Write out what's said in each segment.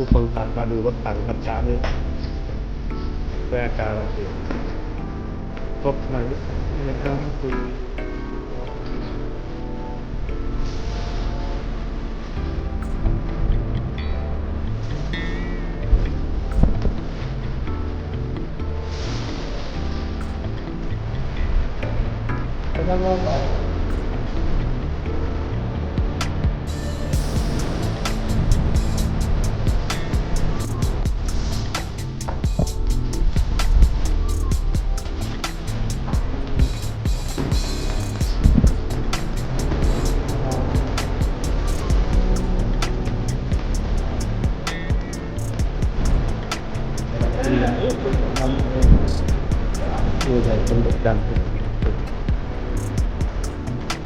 ผู้คนต่างมาดูรถต่างกันช้าเลยแปลการเองพบไหนนะครับคือแล้วก็ ดูใหญ่เป็นดกดัน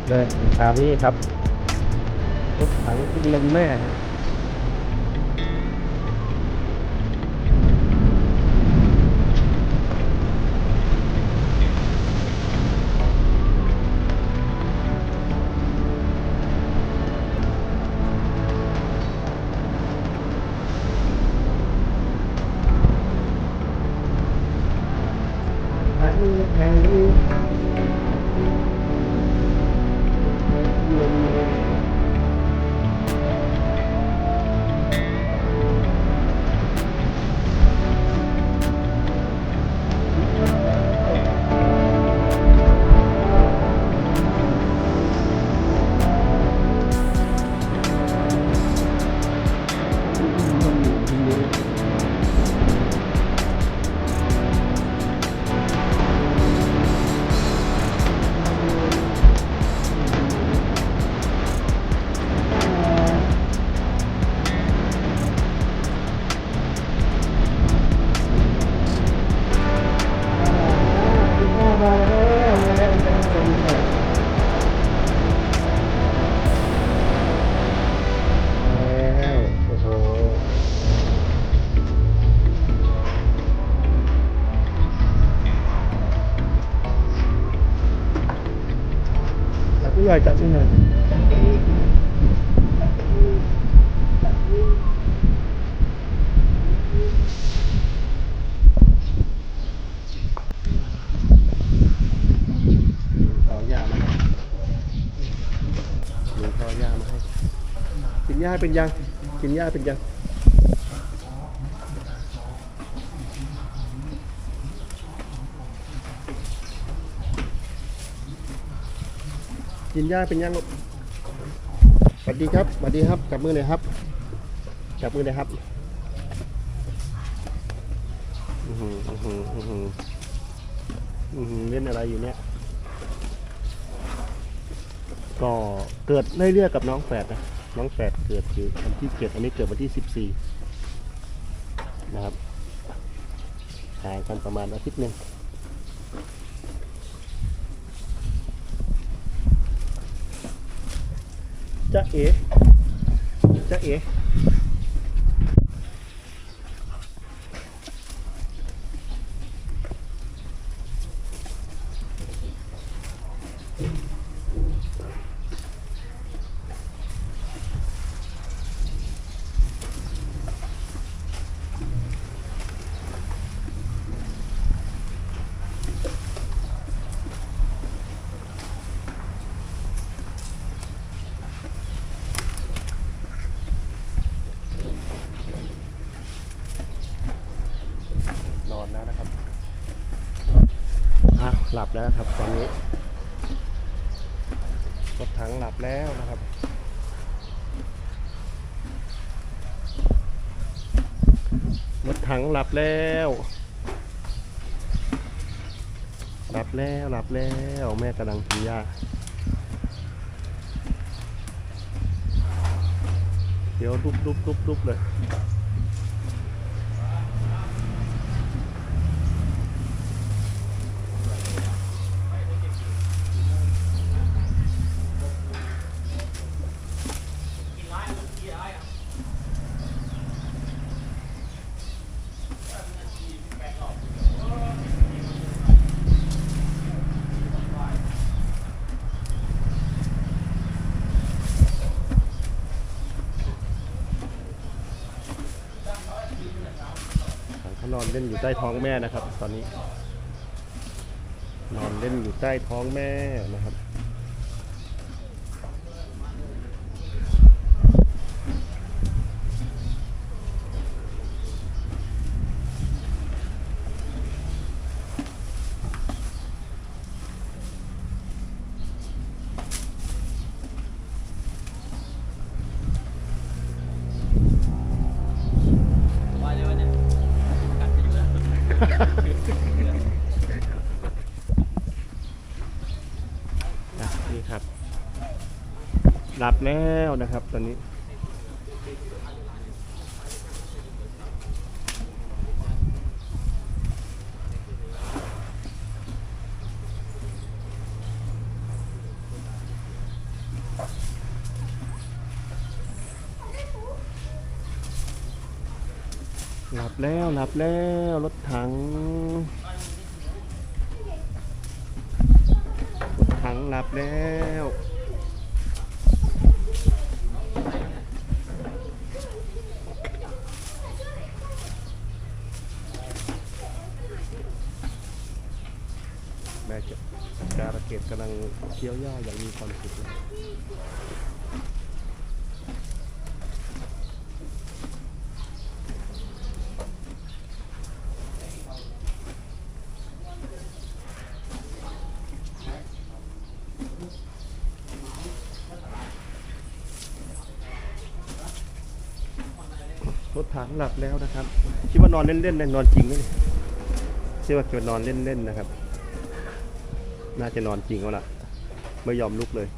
เลยตามนี้ครับรถถังขึ้นลงแม่ แล้ มาให้กินหญ้าเป็นยัง กินหญ้าเป็นยัง กินหญ้าเป็นยังสวัสดีครับสวัสดีครับ จับมือเลยครับ จับมือเลยครับอือหืออือหืออือหืออือหือเล่นอะไรอยู่เนี่ย ก็เกิดเรื่อยๆกับน้องแฝดนะ น้องแฝดเกิดอยู่วันที่เจ็ดอันนี้เกิดวันที่สิบสี่นะครับห่างกันประมาณอาทิตย์หนึ่ง จะเอ๋จะเอ๋นอนแล้วนะครับอะห ลับแล้วครับตอนนี้รถถังหลับแล้วนะครับรถถังหลับแล้ว หลับแล้วหลับแล้วแม่กำลังกินหญ้าเดี๋ยวลุบลุบลุบลุบเลย อนเล่นอยู่ใต้ท้องแม่นะครับ ตอนนี้ นอนเล่นอยู่ใต้ท้องแม่นะครับ ว่าเลยว่าเนี่ยกัดไปอยู่แล้ว อะ นี่ครับ หลับแล้วนะครับตอนนี้ หลับแล้วหลับแล้วรถถัง รถถังหลับแล้วแม่จะการะเกดกำลังเคี้ยวหญ้าอย่างมีความสุขเลย ถถังหลับแล้วนะครับ คิดว่านอนเล่นๆนะนอนจริงไหมเนี่ยคิดว่าจะนอนเล่นๆนะครับ น่าจะนอนจริงแล้วล่ะ ไม่ยอมลุกเลย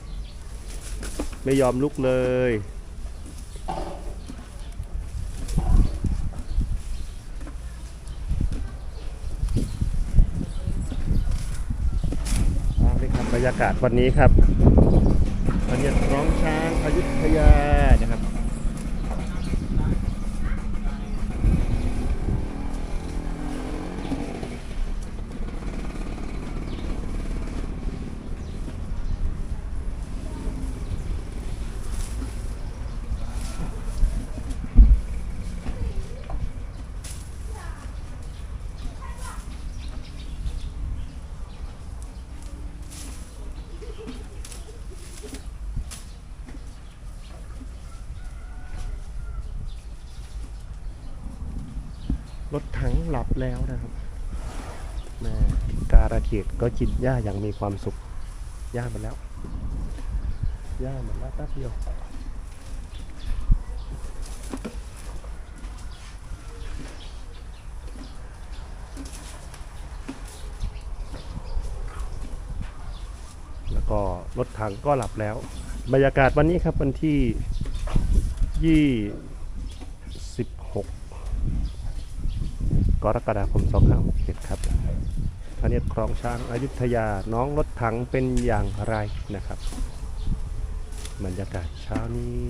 ไม่ยอมลุกเลยเอาเลยครับบรรยากาศวันนี้ครับวันนี้ร้องช้างอยุธยานะครับ รถถังหลับแล้วนะครับแม่การะเกดก็กินหญ้าอย่างมีความสุขหญ้าหมดแล้วหญ้าหมดแล้วแป๊บเดียวแล้วก็รถถังก็หลับแล้ว บรรยากาศวันนี้ครับวันที่ยี่สิบหก กรกฎาคม2567ครับพระเนตรครองช้างอายุทยาน้องรถถังเป็นอย่างไรนะครับ บรรยากาศเช้านี้